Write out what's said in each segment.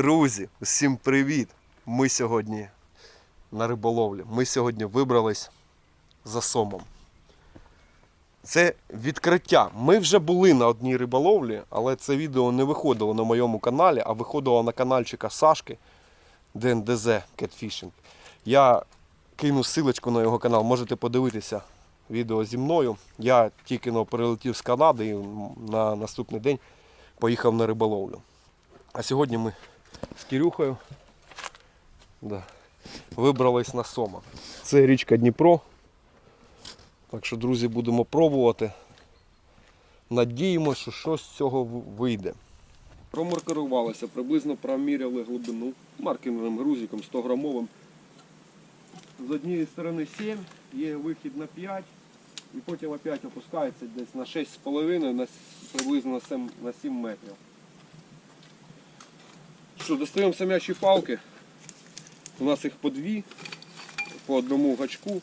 Друзі, всім привіт! Ми сьогодні на риболовлі. Ми сьогодні вибрались за сомом. Це відкриття. Ми вже були на одній риболовлі, але це відео не виходило на моєму каналі, а виходило на каналчика Сашки ДНДЗ Catfishing. Я кину силочку на його канал, можете подивитися відео зі мною. Я тільки но перелетів з Канади і на наступний день поїхав на риболовлю. А сьогодні ми з Кирюхою да, вибрались на Сома. Це річка Дніпро. Так що, друзі, будемо пробувати. Надіємося, що щось з цього вийде. Промаркерувалися, приблизно проміряли глибину маркерним грузиком 100 грамовим. З однієї сторони 7, є вихід на 5, і потім опять опускається десь на 6,5, на приблизно на 7, на 7 метрів. Що, достаємо самячі палки. У нас їх по дві, по одному гачку.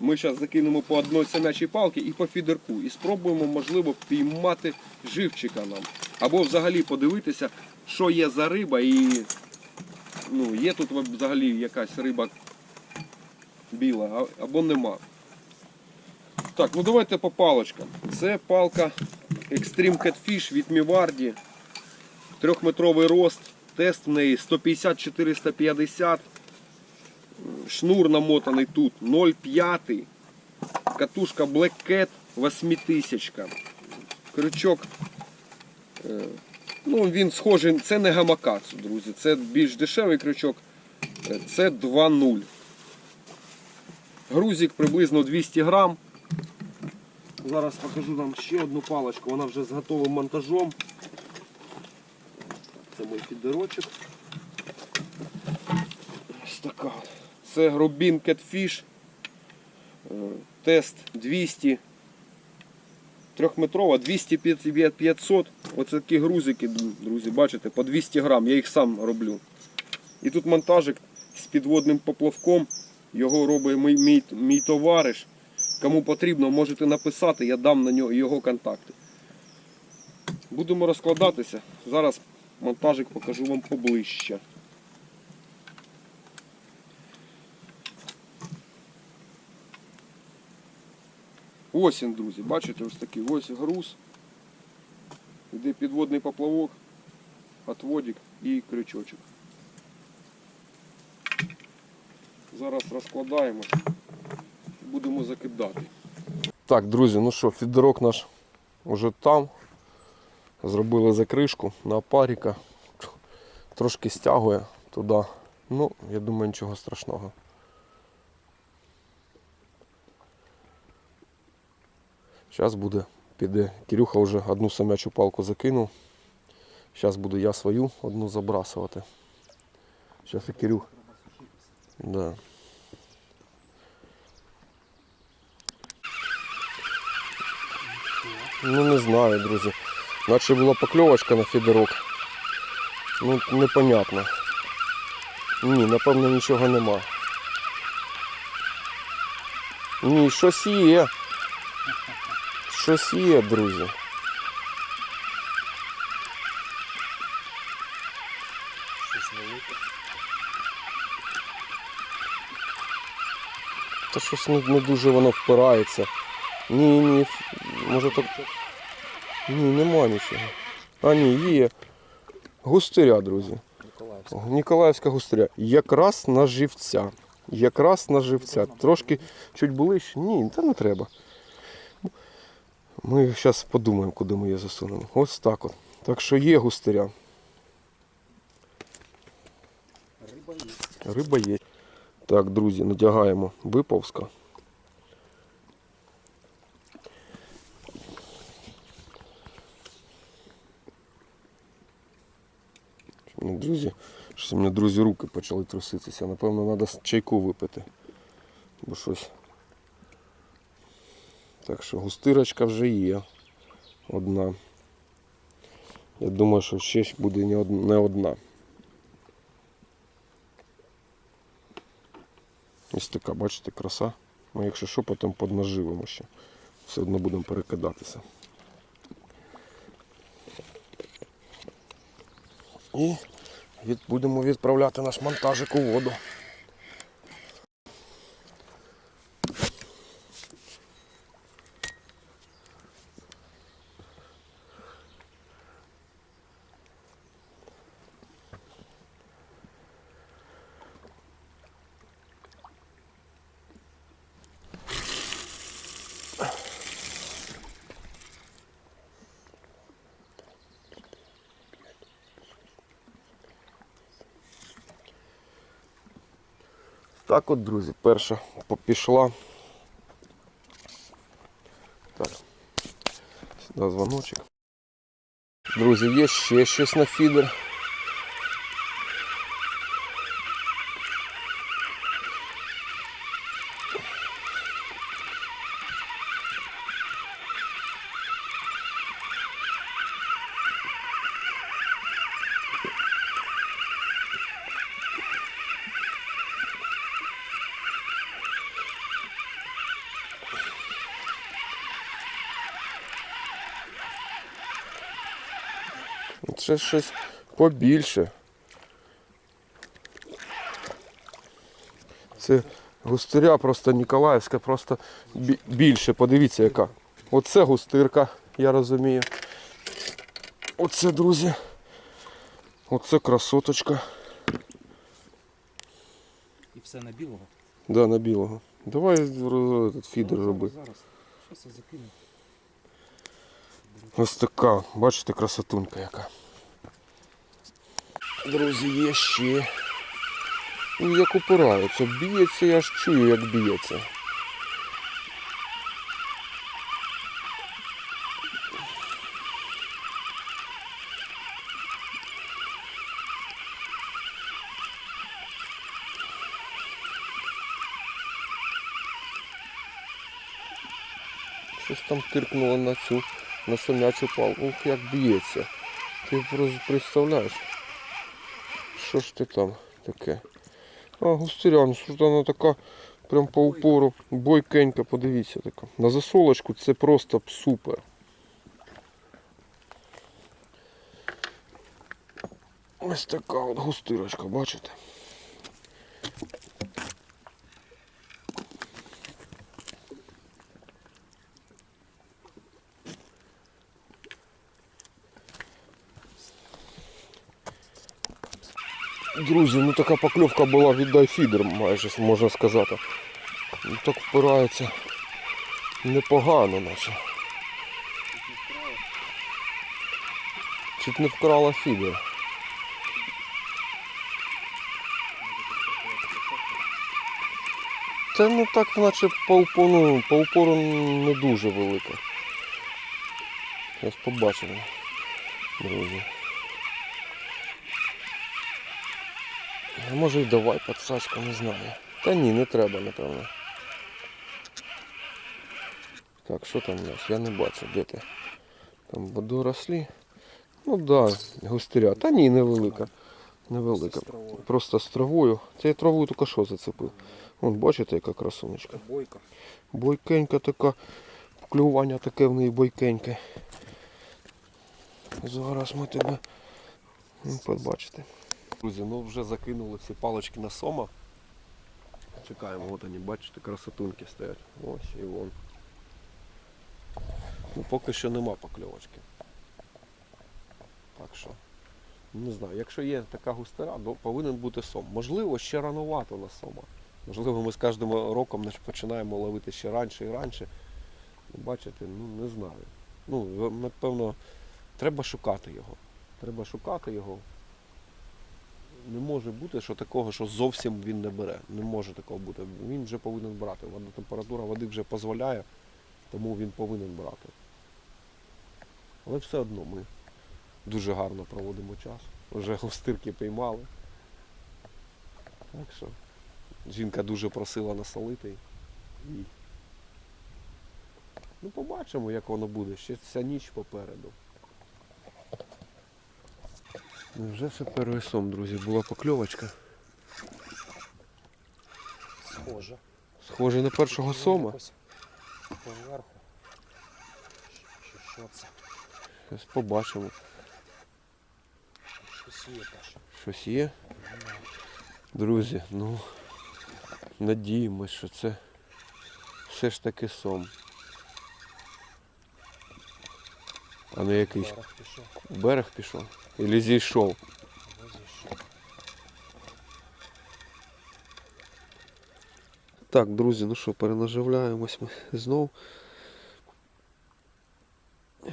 Ми зараз закинемо по одній самячій палки і по фідерку. І спробуємо, можливо, піймати живчика нам. Або взагалі подивитися, що є за риба і ну, є тут взагалі якась риба біла, або нема. Так, ну давайте по палочкам. Це палка Extreme Catfish від Міварді. Трьохметровий рост. Тест в неї 150-450. Шнур намотаний тут 0,5. Катушка Black Cat 8000. Крючок. е, Ну, він схожий, це не гамакацу, друзі. Це більш дешевий крючок. Е, Це 2.0. Грузик приблизно 200 грам. Зараз покажу вам ще одну паличку, вона вже з готовим монтажом. Це мій фідерочок. Ось така. Це Catfish. Е, Тест 200. Трьохметрова, 200 500. Оце такі грузики, друзі, бачите, по 200 грам. Я їх сам роблю. І тут монтажик з підводним поплавком. Його робить мій, мій, мій товариш. Кому потрібно, можете написати, я дам на нього його контакти. Будемо розкладатися. Зараз монтажик покажу вам поближче. Ось він, друзі, бачите, ось такий ось груз. Іде підводний поплавок, отводик і крючочок. Зараз розкладаємо і будемо закидати. Так, друзі, ну що, фідерок наш уже там. Зробили закришку на опаріка. Трошки стягує туди. Ну, я думаю, нічого страшного. Зараз буде, піде. Кирюха вже одну самячу палку закинув. Зараз буду я свою одну забрасувати. Зараз і Кирюх. Да. Ну не знаю, друзі. Наче була покльовочка на фідерок. Ну, непонятно. Ні, напевно нічого нема. Ні, щось є. Щось є, друзі. Щось велике. Та щось не, не дуже воно впирається. Ні, ні, може так. Ні, нема нічого. А ні, є. Густиря, друзі. Миколаївська. Ніколаївська густря. Якраз на живця. Якраз на живця. Трошки чуть ближче. Ні, та не треба. Ми зараз подумаємо, куди ми її засунемо. Ось так от. Так що є густиря. Риба є. Риба є. Так, друзі, надягаємо виповзка. Друзі, щось у мене друзі руки почали труситися. Напевно, треба чайку випити. Бо щось. Так що густирочка вже є. Одна. Я думаю, що ще буде не одна. Ось така, бачите, краса. Ми якщо що, потім поднаживимо ще. Все одно будемо перекидатися. І Від, будемо відправляти наш монтажик у воду. Так от, друзі, перша попішла. Так. Сюди дзвоночок. Друзі, є ще щось на фідер. Це щось побільше. Це густиря просто Ніколаївська, просто більше. Подивіться яка. Оце густирка, я розумію. Оце, друзі. Оце красоточка. І все на білого. Да, на білого. Давай фідер роби. Зараз. Щось я закину. Ось така, бачите, красотунка яка. Друзі, є ще. Ну, як упирається, б'ється, я ж чую, як б'ється. Щось там тиркнуло на цю, на самячу палку. Як б'ється. Ти просто представляєш? Що ж ти там таке? А, густирян, що ж вона така прям по упору. Бойкенька, подивіться така. На засолочку це просто супер. Ось така от густирочка, бачите? Друзі, ну така покльовка була віддай фідер, майже можна сказати. Ну, так впирається непогано наче. Чуть не вкрала фідер. Та ну так наче по упору, по упору не дуже велика. Зараз побачимо, друзі. А може й давай подсачка, не знаю. Та ні, не треба, напевно. Так, що там у нас? Я не бачу, де ти. Там водорослі. Ну да, густиря. Та ні, невелика. Невелика. Просто з травою. Це я травою тільки що зацепив. Вон, бачите, яка красунечка. Бойка. Бойкенька така. Клювання таке в неї бойкеньке. Зараз ми тебе ну, побачите. Друзі, ну вже закинули всі палички на сома. Чекаємо, от вони, бачите, красотунки стоять. Ось і вон. Ну, поки що нема покльовочки. Так що, не знаю, якщо є така густера, то повинен бути сом. Можливо, ще рановато на сома. Можливо, ми з кожним роком починаємо ловити ще раніше і раніше. Ну, Бачите, ну не знаю. Ну, напевно, треба шукати його. Треба шукати його. Не може бути, що такого, що зовсім він не бере. Не може такого бути. Він вже повинен брати. Температура води вже дозволяє, тому він повинен брати. Але все одно ми дуже гарно проводимо час. Вже гостирки піймали. Так що жінка дуже просила насолити. І... Ну побачимо, як воно буде. Ще ця ніч попереду. Ну, Вже ще перший сом, друзі, була покльовочка. Схоже. Схоже на першого сома. Поверху. Що це? Зараз побачимо. Щось є теж. Щось є. Друзі, ну надіємось, що це все ж таки сом. А не якийсь Зараз пішов. берег пішов. Ілі зійшов. Так, друзі, ну що, перенаживляємось ми знов.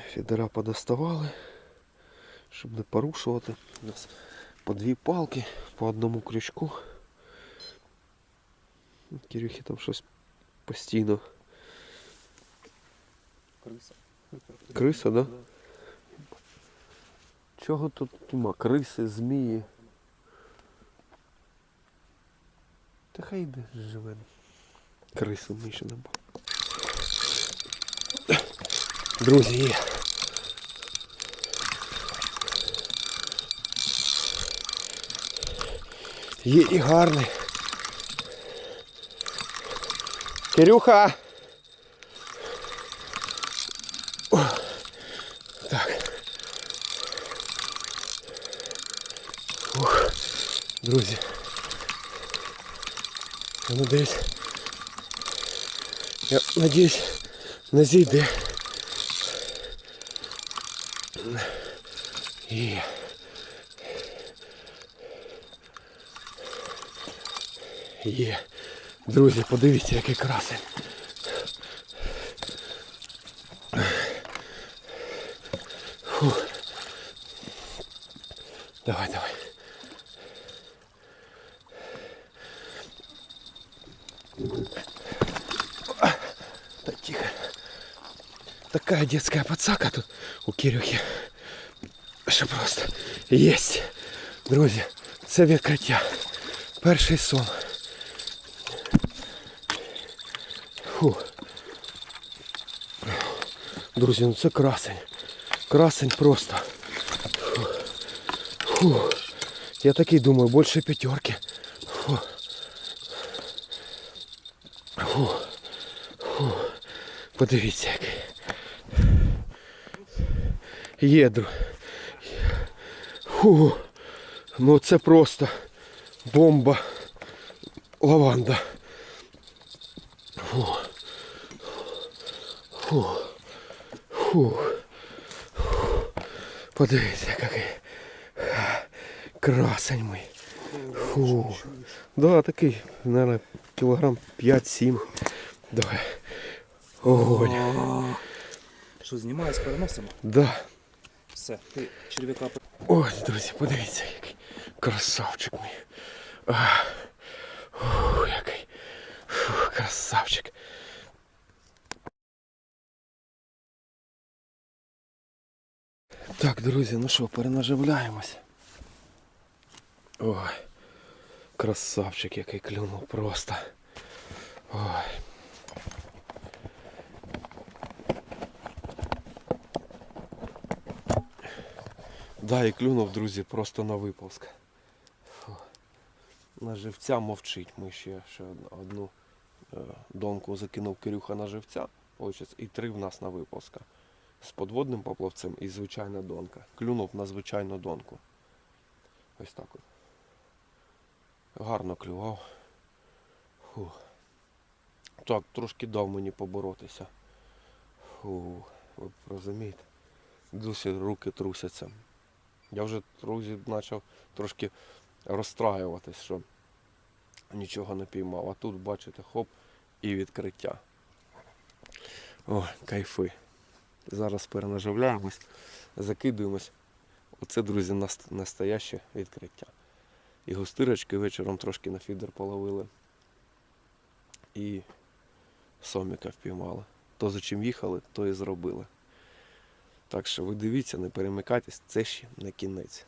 Фідера подоставали, щоб не порушувати. У нас по дві палки, по одному крючку. Кирюхи там щось постійно. Криса. Криса, да? Чого тут нема? Криси, змії. Та хай йде живе. Криси ми ще не. Друзі. Є і гарний. Кирюха! О, Так. Ух, друзі. Я надіюсь. Я надіюсь, не зійде. Є. Є. Друзі, подивіться, який красень. Фух. Давай, давай. Такая детская подсака тут у Кирюхи. Що просто єсть. Друзі, це відкриття. Перший сон. Фу. Друзі, ну це красень. Красень просто. Фу. Фу. Я такий думаю, більше п'ятерки. Фу. Фу. Фу. Подивіться який. Є, друг. Фу. Ну це просто бомба. Лаванда. Фу. Фу. Фу. Подивіться, який красень мій. Фу. Да, такий, наверное, кілограм 5-7. Давай. Огонь. Що знімаюсь, переносимо? Да. Все, ти черв'яка Ось, друзі, подивіться, який красавчик мій. Фу, який. Фу, красавчик. Так, друзі, ну що, перенаживляємось. Ой, красавчик, який клюнув просто. Ой. Да, і клюнув, друзі, просто на виползк. Фу. На живця мовчить. Ми ще, ще одну, е, донку закинув Кирюха на живця. І три в нас на виползка. З подводним поплавцем і звичайна донка. Клюнув на звичайну донку. Ось так от. Гарно клював. Фу. Так, трошки дав мені поборотися. Фу, ви розумієте? Досі руки трусяться. Я вже, друзі, почав трошки розстраюватись, що нічого не піймав. А тут, бачите, хоп, і відкриття. О, кайфи. Зараз перенаживляємось, закидуємось. Оце, друзі, настояще відкриття. І гостирочки вечором трошки на фідер половили. І соміка впіймали. То за чим їхали, то і зробили. Так що ви дивіться, не перемикайтесь, це ще не кінець.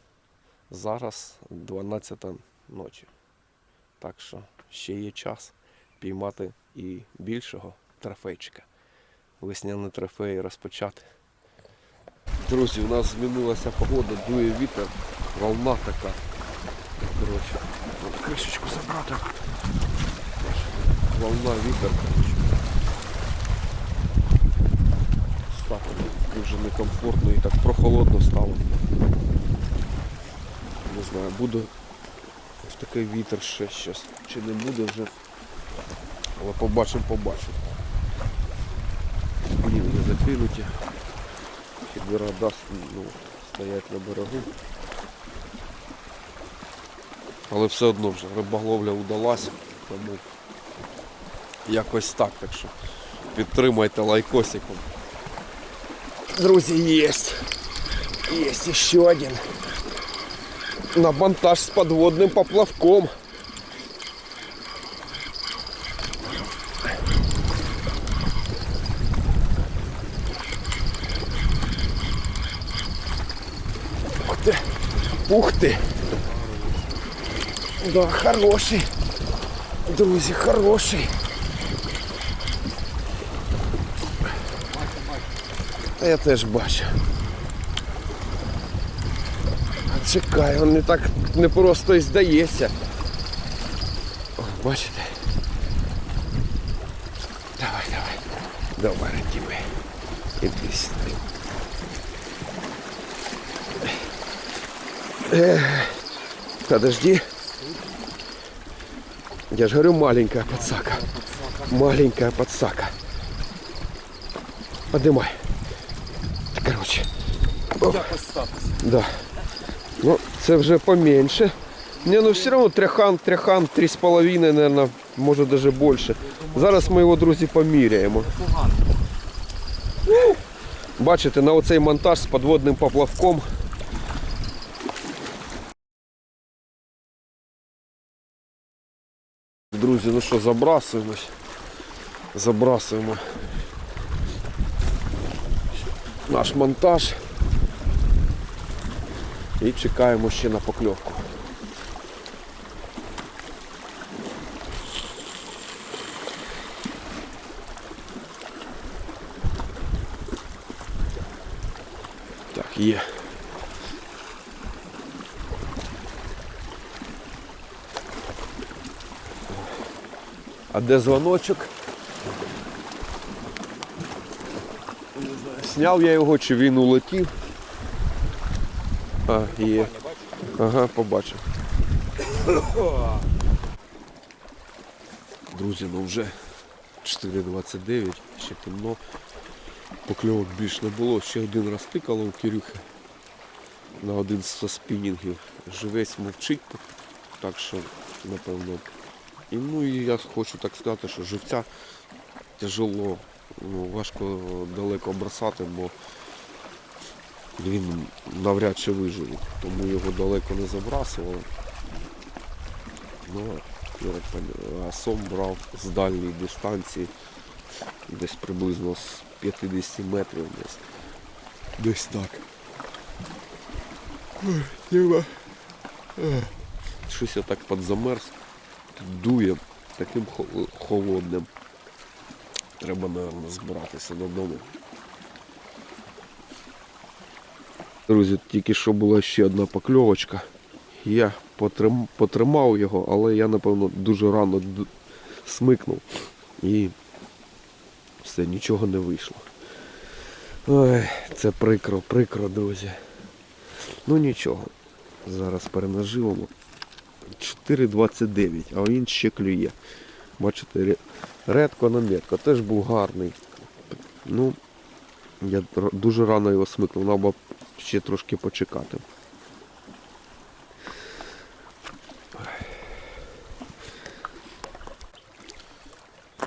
Зараз 12 ночі. Так що ще є час піймати і більшого трофейчика. Весняний трофей розпочати. Друзі, у нас змінилася погода, дує вітер, волна така. Коротше, кришечку забрати. Волна, вітер. коротше. Дуже некомфортно і так прохолодно стало. Не знаю, буде в такий вітер ще щось. Чи не буде вже. Але побачимо, побачимо. Блін, не закинуті. Фідера дасть ну, стоять на берегу. Але все одно вже риболовля удалась, тому якось так, так що підтримайте лайкосиком. Друзі, есть. Есть еще один. На монтаж с подводным поплавком. Ух ты. Ух ты. Да, хороший. Друзі, хороший. Та я теж бачу. А Чекай, він не так не просто і здається. О, бачите? Давай, давай. Давай, Артемий. Іди сюди. Подожди. Я же говорю, маленькая подсака. Маленькая подсака. Поднимай. Оп. Да. Ну, це вже поменше. Не, ну все равно тряхан, тряхан, 3,5, наверное, може даже більше. Зараз ми його, друзі, поміряємо. Бачите, на оцей монтаж з подводним поплавком. Друзі, ну що, забрасуємось. Забрасуємо наш монтаж і чекаємо ще на покльовку. Так, є. А де дзвоночок? Сняв я його, чи він улетів. А, є. Ага, побачив. Друзі, ну вже 4.29, ще темно. Покльовок більш не було. Ще один раз тикало у Кирюхи на один з спінінгів. Живець мовчить, так що, напевно. І ну і я хочу так сказати, що живця тяжело, ну, важко далеко бросати, бо він навряд чи виживе, тому його далеко не забрасували. Ну, а сом брав з дальньої дистанції, десь приблизно з 50 метрів десь. Десь так. Ех. Щось я так підзамерз. Тут дує таким холодним. Треба, мабуть, збиратися додому. Друзі, тільки що була ще одна покльовочка. Я потримав його, але я, напевно, дуже рано смикнув і все, нічого не вийшло. Ой, це прикро, прикро, друзі. Ну нічого. Зараз перенаживемо. 4,29, а він ще клює. Бачите, редко на метко. Теж був гарний. Ну, я дуже рано його смикнув, треба ще трошки почекати.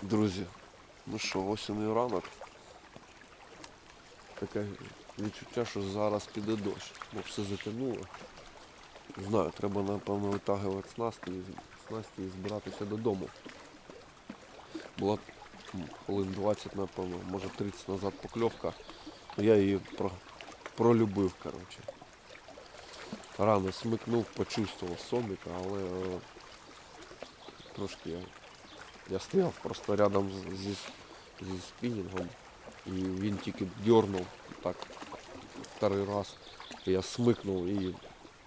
Друзі, ну що, осінний ранок. Таке відчуття, що зараз піде дощ, бо все затягнуло. Знаю, треба напевно витягувати снасті, і- збиратися додому. Була хвилин 20, напевно, може 30 назад покльовка. Я її пролюбив, коротше. Рано смикнув, почувствував соміка, але е, трошки я, я стояв просто рядом зі, зі спінінгом і він тільки дьорнув так второй раз. Я смикнув і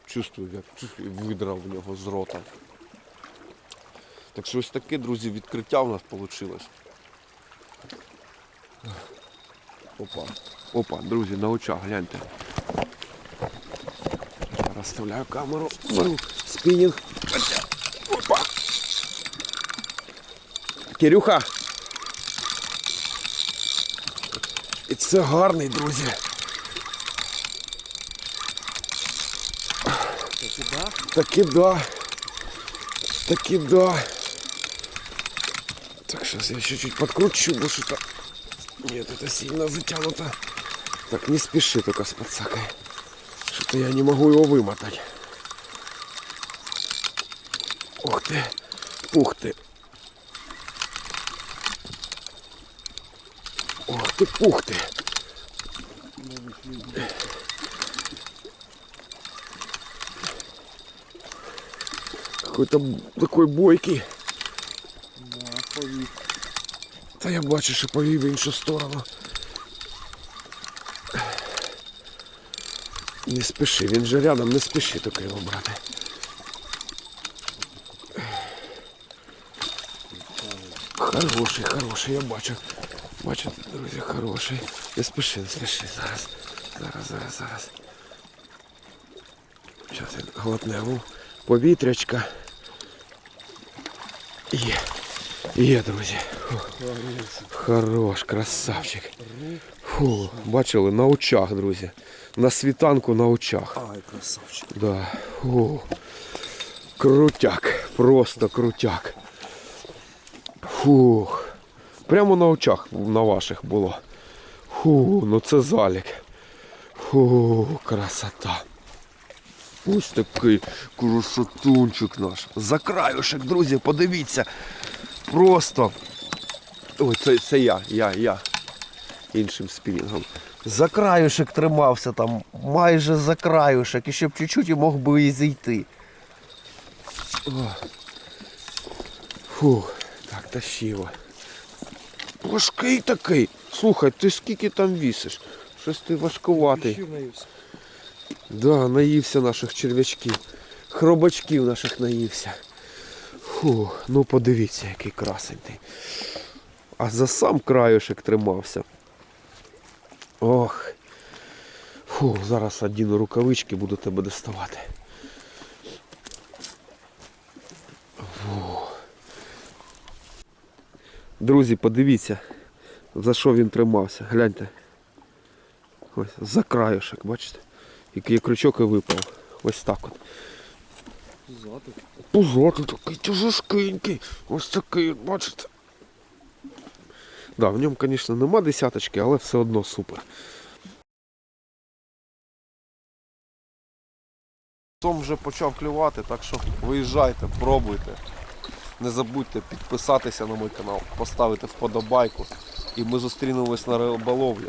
чувствую, як видрав в нього з рота. Так що ось таке, друзі, відкриття в нас вийшло. Опа. Опа, друзі, на очах, гляньте. Розставляю камеру, беру спінінг. Опа. Кирюха. І це гарний, друзі. Таки да. Таки да. Так, сейчас я чуть-чуть подкручу, бо что-то... Нет, это сильно затянуто. Так, не спеши только с подсакой. Что-то я не могу его вымотать. Ух ты. Ух ты. Ух ты, пух ты. Какой-то б- такой бойкий. Та я бачу, що повів в іншу сторону. Не спіши, він же рядом, не спіши тільки його брати. Хороший, хороший, я бачу. Бачу, друзі, хороший. Не спіши, не спіши. Зараз. Зараз, зараз, зараз. Зараз він глотне повітрячка. Є. Є, друзі. Хорош, красавчик. Фу, бачили, на очах, друзі. На світанку на очах. Ай, красавчик. Да. Фу. Крутяк. Просто крутяк. Фух. Прямо на очах на ваших було. Фу, ну це залік. Фу, красота. Ось такий красотунчик наш. За краюшек, друзі, подивіться. Просто. Ой, це, це я, я, я. Іншим спінінгом. За краюшек тримався там, майже за краюшек, і ще б чуть-чуть і мог би і зійти. Фух, так, тащило. Важкий такий. Слухай, ти скільки там вісиш? Щось ти важкуватий. Да, наївся наших черв'ячків. Хробачків наших наївся. Фу, ну подивіться, який красенький. А за сам краюшек тримався. Ох. Фу, зараз одіну рукавички, буду тебе доставати. Фу. Друзі, подивіться, за що він тримався. Гляньте. Ось, за краюшек, бачите? Який крючок і випав. Ось так от. Ззаду. Пузатий такий тяжкенький. Ось такий, бачите. Да, в ньому, звісно, нема десяточки, але все одно супер. Сом вже почав клювати, так що виїжджайте, пробуйте. Не забудьте підписатися на мій канал, поставити вподобайку. І ми зустрінемось на риболовлі.